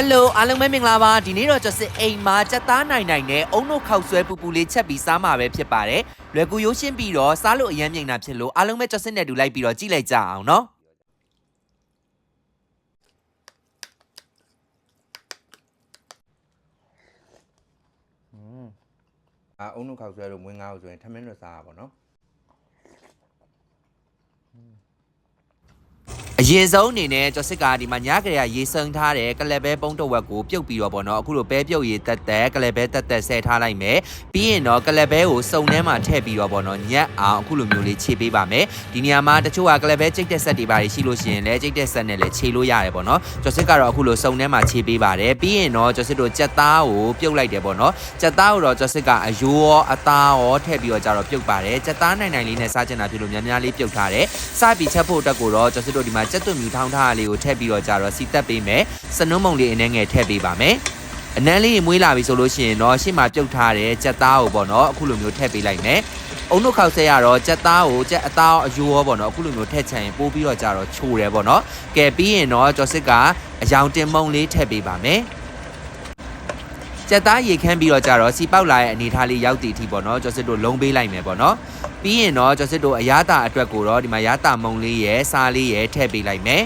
ဟယ်လိုအားလုံးပဲမင်္ဂလာပါဒီနေ့တော့ကျွန်တော်စစ်အိမ်မှာစက်သားနိုင်နိုင်နဲ့အုံတို့ခောက်ဆွဲပူပူလေးချက်ပြီးစားမှာပဲဖြစ်ပါတယ်လွယ်ကူရိုးရှင်းပြီးတော့စားလို့အရင်မြိန်တာဖြစ်လို့အားလုံးပဲကျွန်တော်စစ်နဲ့တူလိုက်ပြီးတော့ကြည့်လိုက်ကြအောင်နော်အာအုံနုခောက်ဆွဲလို့မွေးငါးကိုဆိုရင်ထမင်းလွတ်စားတာပေါ့နော် အရင်ဆုံးအနေနဲ့ကျွန်တော်စစ်ကဒီမှာညကလေးကရေစုံထားတဲ့ကလပ်ပဲပုံးတစ်ဝက်ကိုပြုတ်ပြီးတော့ပေါ့နော်အခုလိုပဲပြုတ်ရေတက်တက်ကလပ်ပဲတက်တက်ဆဲထားလိုက်မယ်ပြီးရင်တော့ကလပ်ပဲကိုစုံထဲမှာထည့်ပြီးတော့ပေါ့နော်ညက်အောင်အခုလိုမျိုးလေးခြေပေးပါမယ်ဒီနေရာမှာတချို့ကကလပ်ပဲကြိတ်တဲ့ဆက်တွေပါရှိလို့ရှိရင်လည်းကြိတ်တဲ့ဆက်နဲ့လည်းခြေလို့ရတယ်ပေါ့နော်ကျွန်တော်စစ်ကတော့အခုလိုစုံထဲမှာခြေပေးပါတယ်ပြီးရင်တော့ကျွန်တော်စစ်တို့ကြက်သားကိုပြုတ်လိုက်တယ်ပေါ့နော်ကြက်သားကိုတော့ကျွန်တော်စစ်ကအယိုးရောအသားရောထည့်ပြီးတော့ကြတော့ပြုတ်ပါတယ်ကြက်သားနိုင်နိုင်လေးနဲ့စားချင်တာဖြစ်လို့များများလေးပြုတ်ထားတယ်စပြီးချက်ဖို့အတွက်ကိုတော့ကျွန်တော်တို့ဒီမှာကြက်သွန်မြူထောင်းထားတာလေးကိုထည့်ပြီးတော့ကြတော့စီတက်ပေးမယ်စနုံးမုံလေးအနှဲငယ်ထည့်ပေးပါမယ်အနမ်းလေးမွေးလာပြီဆိုလို့ရှိရင်တော့ရှေ့မှာပြုတ်ထားတဲ့ကြက်သားကိုပေါ့နော်အခုလိုမျိုးထည့်ပေးလိုက်မယ်အုံတို့ခောက်ဆဲရတော့ကြက်သားကိုကြက်အသားအယိုးရောပေါ့နော်အခုလိုမျိုးထည့်ချင်ရင်ပိုးပြီးတော့ကြတော့ချိုတယ်ပေါ့နော်ကဲပြီးရင်တော့ကျော်စစ်ကအယောင်တင်မုံလေးထည့်ပေးပါမယ် ကြက်သားရေခမ်းပြီးတော့ကြတော့စီပေါက်လာရဲ့အနေထားလေးရောက်တည်ထီပေါ့နော်ကျော်စစ်တို့လုံးပေးလိုက်မယ်ပေါ့နော်ပြီးရင်တော့ကျော်စစ်တို့အရသာအတွက်ကိုတော့ဒီမှာရတာမုံလေးရယ်စားလေးရယ်ထည့်ပေးလိုက်မယ်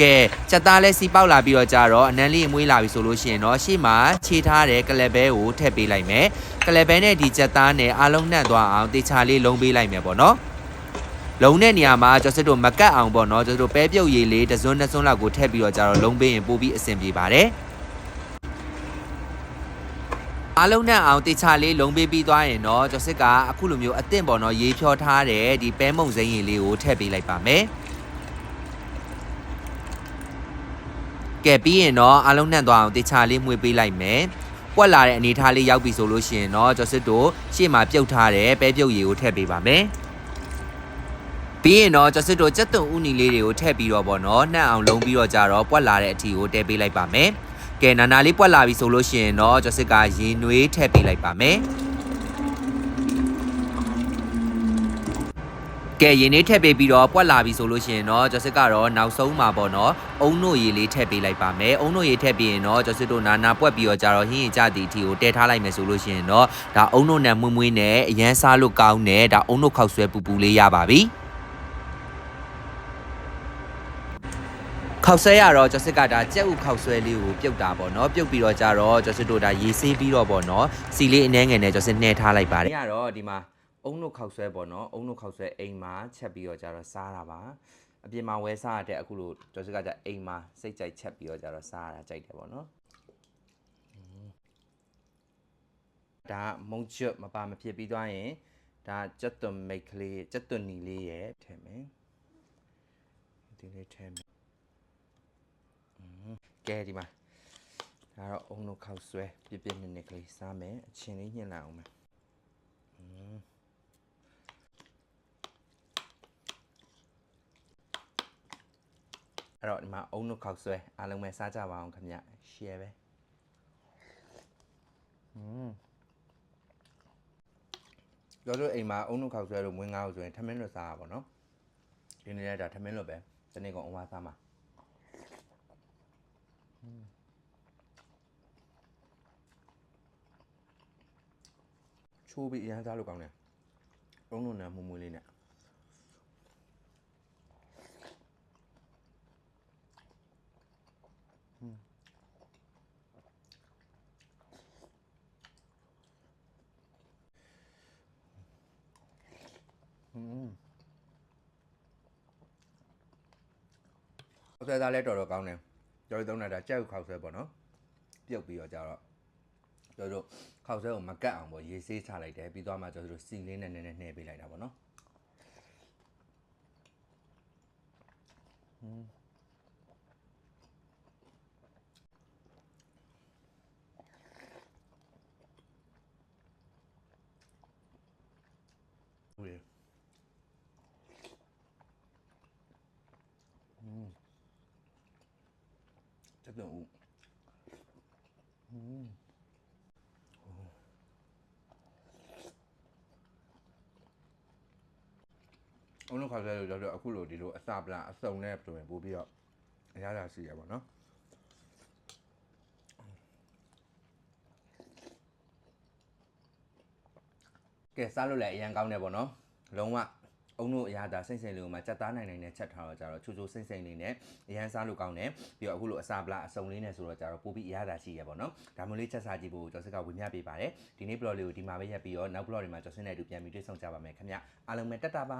ကဲကြက်သားလဲစီပေါက်လာပြီးတော့ကြတော့အနမ်းလေးမွေးလာပြီဆိုလို့ရှိရင်တော့ရှေ့မှာခြေထားတဲ့ကလပ်ဘဲကိုထည့်ပေးလိုက်မယ်ကလပ်ဘဲနဲ့ဒီကြက်သားနဲ့အားလုံးနှံ့သွားအောင်တေချာလေးလုံးပေးလိုက်မယ်ပေါ့နော်လုံတဲ့နေရာမှာကျွန်တော်တို့မကတ်အောင်ပေါ့နော်ကျွန်တော်တို့ပဲပြုတ်ရည်လေးတစ်စွန်းနှစ်စွန်းလောက်ကိုထည့်ပြီးတော့ကြတော့လုံပေးရင်ပို့ပြီးအဆင်ပြေပါတယ် အားလုံးနဲ့အောင်တေချာလေးလုံပေးပြီးသွားရင်တော့ကျွန်တော်စစ်ကအခုလိုမျိုးအသင့်ပေါ့နော်ရေဖြောထားတဲ့ဒီပဲမုံစိမ်းရည်လေးကိုထည့်ပေးလိုက်ပါမယ်ကဲပြီးရင်တော့အားလုံးနဲ့သွားအောင်တေချာလေးမှွေပေးလိုက်မယ်ပွက်လာတဲ့အနေထားလေးရောက်ပြီဆိုလို့ရှိရင်တော့ကျွန်တော်စစ်တို့ရှေ့မှာပြုတ်ထားတဲ့ပဲပြုတ်ရည်ကိုထည့်ပေးပါမယ်ပြီးရင်တော့ကျစစ်တို့ကြက်သွန်ဥနီလေးတွေကိုထည့်ပြီးတော့ပေါ့နော်နှံ့အောင်လုံးပြီးတော့ကြတော့ပွက်လာတဲ့အထီကိုတဲပေးလိုက်ပါမယ် ကဲနာနာလေးပွက်လာပြီဆိုလို့ရှိရင်တော့ကျစစ်ကရင်နွေးထည့်ပေးလိုက်ပါမယ်ကဲရင်လေးထည့်ပေးပြီးတော့ပွက်လာပြီဆိုလို့ရှိရင်တော့ကျစစ်ကတော့နောက်ဆုံးမှာပေါ့နော်အုံနို့ရည်လေးထည့်ပေးလိုက်ပါမယ်အုံနို့ရည်ထည့်ပြီးရင်တော့ကျစစ်တို့နာနာပွက်ပြီးတော့ကြတော့ဟင်းရင်ကြသည့်အထီကိုတဲထားလိုက်မယ်ဆိုလို့ရှိရင်တော့ဒါအုံနို့နဲ့မွေးမွေးနဲ့အရန်စားလို့ကောင်းတယ်ဒါအုံနို့ခောက်ဆွဲပူပူလေးရပါပြီ ခောက်ဆွဲရတော့ကျော်စစ်ကဒါကြက်ဥခောက်ဆွဲလေးကိုပြုတ်တာပေါ့နော်ပြုတ်ပြီးတော့ကြတော့ကျော်စစ်တို့ဒါရေဆေးပြီးတော့ပေါ့နော်စီလေးအနှဲငယ်နဲ့ကျော်စစ်နှဲထားလိုက်ပါတယ်။ညတော့ဒီမှာအုံနုခောက်ဆွဲပေါ့နော်အုံနုခောက်ဆွဲအိမ်မှာချက်ပြီးတော့ကြတော့စားတာပါအပြင်မှာဝဲစားရတဲ့အခုလိုကျော်စစ်ကကြအိမ်မှာစိတ်ကြိုက်ချက်ပြီးတော့ကြတော့စားရတာကြိုက်တယ်ပေါ့နော်ဒါမုံချွတ်မပါမဖြစ်ပြီးသွားရင်ဒါကြက်သွန်မိတ်ကလေးကြက်သွန်နီလေးရဲ့ထည့်မယ်ဒီလေးထည့်မယ် ကဲဒီမှာဒါတော့အုံတို့ခောက်ဆွဲပြပြနစ်နစ်ကလေးစားမယ်အချင်းလေးညှင်လိုက်အောင်မယ်อืมအဲ့တော့ဒီမှာအုံတို့ခောက်ဆွဲအားလုံးပဲစားကြပါအောင်ခင်ဗျ share ပဲอืมတို့တို့အိမ်မှာအုံတို့ခောက်ဆွဲလို့မွေးငါးကိုဆိုရင်ထမင်းလွတ်စားတာပေါ့နော်ဒီနေ့လည်းဒါထမင်းလွတ်ပဲဒီနေ့ကောင်အဝါစားမှာ ချိုးပြီးအရန်စားလို့ကောင်းတယ်။အုံးလုံးနဲ့မွမွေးလေးနဲ့อืมအဆွဲသားလဲတော်တော်ကောင်းတယ်။ကျော်သုံးတာဒါကြက်ဥခောက်ဆွဲပေါ့နော်။ပြုတ်ပြီးတော့ကြတော့ ကျွန်တော်တို့ခောက်ဆွဲကိုမကတ်အောင်ပေါ့ရေဆေးချလိုက်တယ်ပြီးသွားမှကျွန်တော်တို့စီလေးနဲ့နည်းနည်းနှဲပေးလိုက်တာပေါ့နော်ဟုတ်ရဲ့อืมတက်တော့ဦးอืม အုံလုံးခေါက်ဆွဲလို့ပြောပြအခုလိုဒီလိုအစာပလန်အစုံနဲ့ဆိုရင်ပို့ပြီးတော့အရသာရှိရပါတော့ကဲစားလို့လည်းအရင်ကောင်းတယ်ပေါ့နော်လုံးဝအုံတို့အရာဒါစိမ့်စိမ့်လေးကိုမှချက်သားနိုင်နိုင်နဲ့ချက်ထားတော့ကြတော့ချိုချိုစိမ့်စိမ့်လေးနဲ့အရန်စားလို့ကောင်းတယ်ပြီးတော့အခုလိုအစာပလာအစုံလေးနဲ့ဆိုတော့ကြတော့ပိုပြီးအရာဒါရှိရပါတော့ဒါမျိုးလေးချက်စားကြည့်ဖို့ကျွန်တော်စစ်ကဝင်ပြပေးပါတယ်ဒီနေ့ blog လေးကိုဒီမှာပဲရက်ပြီးတော့နောက် blog တွေမှာကျွန်တော်စစ်နဲ့အတူပြန်ပြီးတွေ့ဆုံကြပါမယ်ခင်ဗျအားလုံးပဲတက်တာပါ